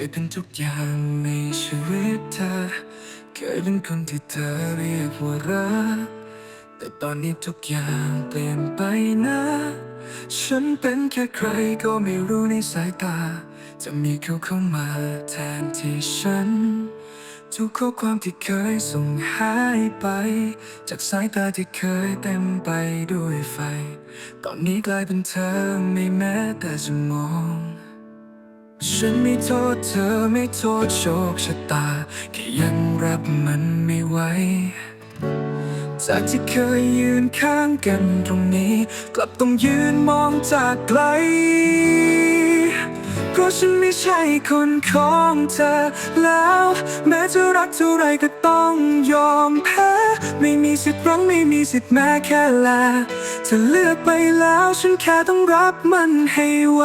ยเป็นทุกอย่างในชีวิตเธอ เคยเป็นคนที่เธอเรียกว่ารัก แต่ตอนนี้ทุกอย่างเปลี่ยนไปนะ ฉันเป็นแค่ใครก็ไม่รู้ในสายตา จะมีเขาเข้ามาแทนที่ฉัน ทุกข้อความที่เคยส่งหายไป จากสายตาที่เคยเต็มไปด้วยไฟ ตอนนี้กลายเป็นเธอไม่แม้แต่จะมอง ฉันไม่โทษเธอไม่โทษโชคชะตา แค่ยังรับมันไม่ไหว จากที่เคยยืนข้างกันตรงนี้ กลับต้องยืนมองจากไกล เพราะฉันไม่ใช่คนของเธอแล้ว แม้จะรักเท่าไรก็ต้องยอมแพ้ ไม่มีสิทธิ์รั้งไม่มีสิทธิ์แม้แค่ลาเธอเลือกไปแล้วฉันแค่ต้องรับมันให้ไว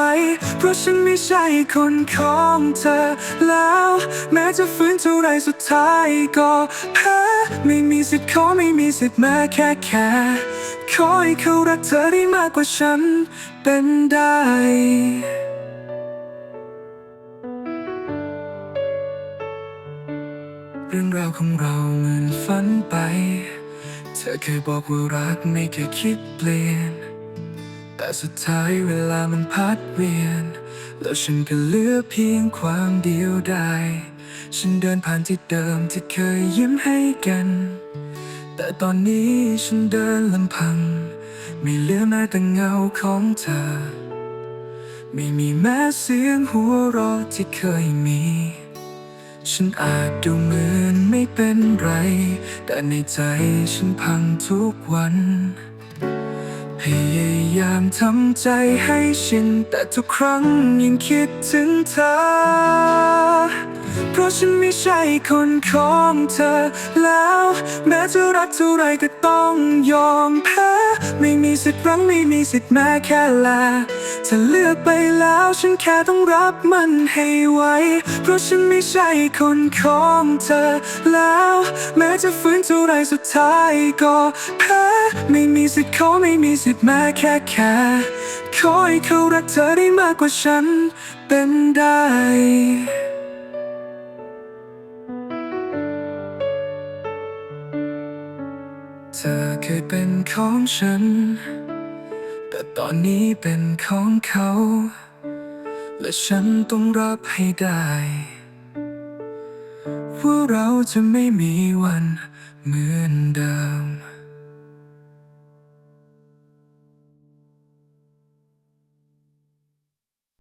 เพราะฉันไม่ใช่คนของเธอแล้ว แม้จะฟื้นเท่าไรสุดท้ายก็แพ้ไม่มีสิทธิ์ขอไม่มีสิทธิ์แม้แค่แค่ขอให้เขารักเธอได้มากกว่าฉันเป็นได้เรื่องราวของเราเหมือนฝันไป ธอเคยบอกว่ารักไม่เคยคิดเปลี่ยน แต่สุดท้ายเวลามันพัดเวียน แล้วฉันก็เหลือเพียงความเดียวดายฉันเดินผ่านที่เดิมที่เคยยิ้มให้กัน แต่ตอนนี้ฉันเดินลำพัง ไม่เหลือแม้แต่เงาของเธอ ไม่มีแม้เสียงหัวเราะที่เคยมี ฉันอาจดูเหมือนไม่เป็นไร แต่ในใจฉันพังทุกวัน พยายามทำใจให้ชิน แต่ทุกครั้งยังคิดถึงเธอ เพราะฉันไม่ใช่คนของเธอ แล้ว แม้จะรักเท่าไรก็ต้องยอมแพ้ ไม่มีสิทธิ์รั้งไม่มีสิทธิ์แม้แค่ลาเธอเลือกไปแล้วฉันแค่ต้องรับมันให้ไว เพราะฉันไม่ใช่คนของเธอแล้ว แม้จะฟื้นเท่าไรสุดท้ายก็แพ้ไม่มีสิทธิ์ขอไม่มีสิทธิ์แม้แค่แค่ขอให้เขารักเธอได้มากกว่าฉันเป็นได้เธอเคยเป็นของฉัน แต่ตอนนี้เป็นของเขา และฉันต้องรับให้ได้ว่าเราจะไม่มีวันเหมือนเดิม